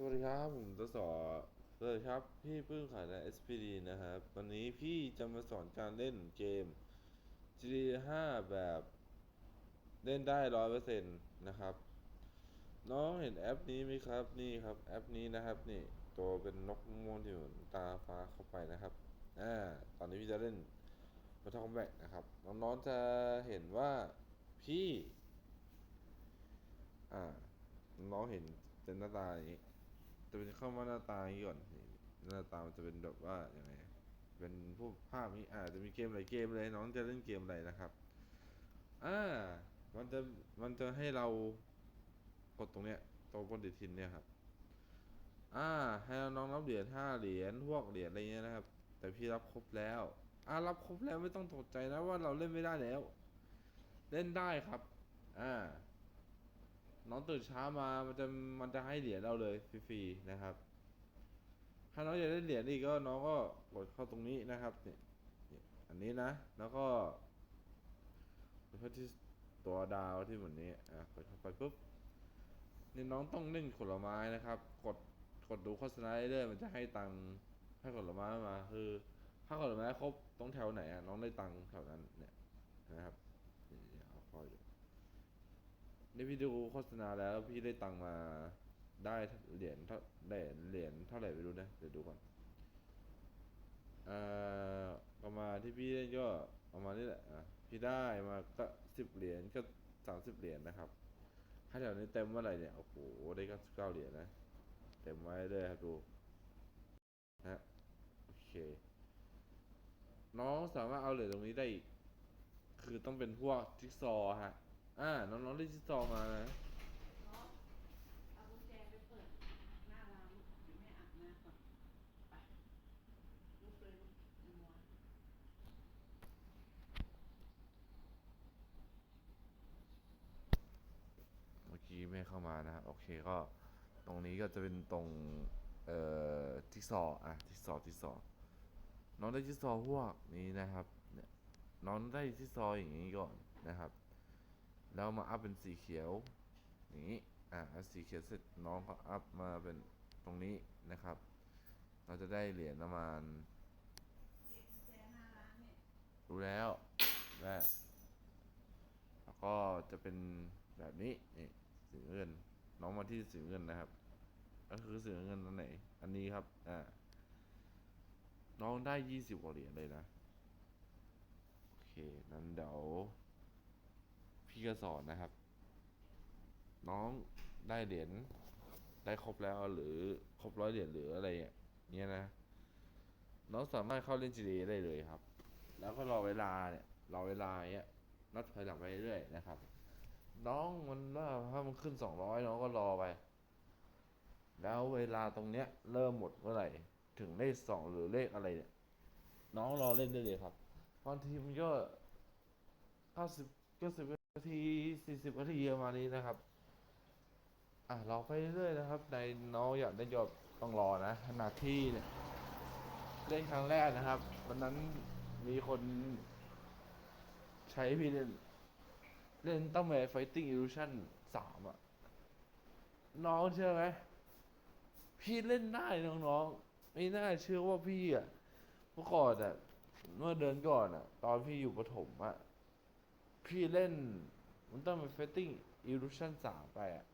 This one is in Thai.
สวัสดีครับผมตสอสวัสดีครับ พี่พิ่งขายใน SPD นะครับ วันนี้พี่จะมาสอนการเล่นเกม GTA 5 แบบเล่นได้ร้อยเปอร์เซ็นต์นะครับ น้องเห็นแอปนี้ไหมครับ นี่ครับแอปนี้นะครับ นี่ตัวเป็นนกม่วงที่เหมือนตาฟ้าเข้าไปนะครับ อ่า ตอนนี้พี่จะเล่นมาทอมแบกนะครับ น้องๆจะเห็นว่าพี่ อ่า น้องเห็นเป็นหน้าตาอย่างนี้ จะเป็นเข้ามาหน้าตาอย่างนี้ก่อนนี่หน้าตามันจะเป็นแบบว่าอย่างไงเป็นพวกภาพนี้อาจจะมีเกมหลายเกมเลยน้องจะเล่นเกมอะไรนะครับอ่ามันจะมันจะให้เรากดตรงเนี้ยตรงปฏิทินเนี่ยครับ อ่า ให้น้องรับเหรียญห้าเหรียญพวกเหรียญอะไรเงี้ยนะครับ แต่พี่รับครบแล้ว อ่ารับครบแล้วไม่ต้องตกใจนะว่าเราเล่นไม่ได้แล้ว เล่นได้ครับ อ่า น้องตื่นเช้ามามันจะมันจะให้เหรียญเราเลยฟรีๆนะครับ ถ้าน้องอยากได้เหรียญอีกก็น้องก็กดเข้าตรงนี้นะครับเนี่ยอันนี้นะ แล้วก็กดเข้าที่ตัวดาวที่เหมือนนี้อะกดเข้าไปปุ๊บนี่น้องต้องเล่นผลไม้นะครับ กดกดดูโฆษณาเรื่อยๆมันจะให้ตังค์ให้ผลไม้มา คือถ้าผลไม้ครบตรงแถวไหนอะน้องได้ตังค์แถวนั้นเนี่ยนะครับเอาคอยดู นี่พี่ดูโฆษณาแล้วพี่ได้ตังมาได้เหรียญเท่าได้เหรียญเท่าไหร่ไม่รู้นะเดี๋ยวดูก่อนเอ่อประมาณที่พี่ได้ก็ประมาณนี้แหละอะพี่ได้มาก็สิบเหรียญก็สามสิบเหรียญนะครับ ถ้าแถวนี้เต็มเมื่อไหร่เนี่ยโอ้โหได้ก็เก้าเหรียญนะเต็มไว้เลยครับดูนะฮะโอเค น้องสามารถเอาเหรียญตรงนี้ได้อีก คือต้องเป็นพวกจิ๊กซอฮะ อ่า น้องๆได้จิ๊กซอว์มานะเอากุญแจไปเปิดหน้าร้านเดี๋ยวแม่อาบน้ำก่อนไปลุกเลยลุกไอ้มัวเมื่อกี้ไม่เข้ามานะครับโอเคก็ตรงนี้ก็จะเป็นตรง เอ่อจิ๊กซออะจิ๊กซอว์จิ๊กซอน้องได้จิ๊กซอพวกนี้นะครับ เนี่ย น้องได้จิ๊กซออย่างนี้ก่อนนะครับ แล้วมาอัพเป็นสีเขียวนี้อะอัพสีเขียวเสร็จน้องก็อัพมาเป็นตรงนี้นะครับ เราจะได้เหรียญประมาณด็กกุญแจหน้าร้านเนี่ยรู้แล้วและแล้วก็จะเป็นแบบนี้นี่สีเงิน น้องมาที่สีเงินนะครับ ก็คือสีเงินอันไหน อันนี้ครับอ่าน้องได้ยี่สิบกว่าเหรียญเลยนะ โอเค นั้นเดี๋ยว พี่ก็สอนนะครับ น้องได้เหรียญได้ครบแล้วหรือครบร้อยเหรียญหรืออะไรอย่างเงี้ยนะ น้องสามารถเข้าเล่น GTA ได้เลยครับ แล้วก็รอเวลาเนี่ยรอเวลาเนี้ยนัดถอยหลังไปเรื่อยนะครับ น้องมันว่าถ้ามันขึ้นสองร้อยน้องก็รอไป แล้วเวลาตรงเนี้ย เริ่มหมดเมื่อไหร่ถึงเลขสองหรือเลขอะไรเนี่ย น้องรอเล่นได้เลยครับบางทีมันก็เก้าสิบเก้าสิบ นาทีสี่สิบนาทีประมาณนี้นะครับ อะรอไปเรื่อยๆนะครับ ในน้องอยากได้ยอดต้องรอนะขนาดที่เนี่ยเล่นครั้งแรกนะครับวันนั้นมีคนใช้พี่เล่นเล่นตั้งแต่ Fighting Illusion สามอะน้องเชื่อไหมพี่เล่นได้น้องๆไม่น่าเชื่อว่าพี่อะเมื่อก่อนอะเมื่อเดือนก่อนอะตอนพี่อยู่ประถมอะ พี่เล่น มันต้องเป็น Fighting Illusion สามไปอะ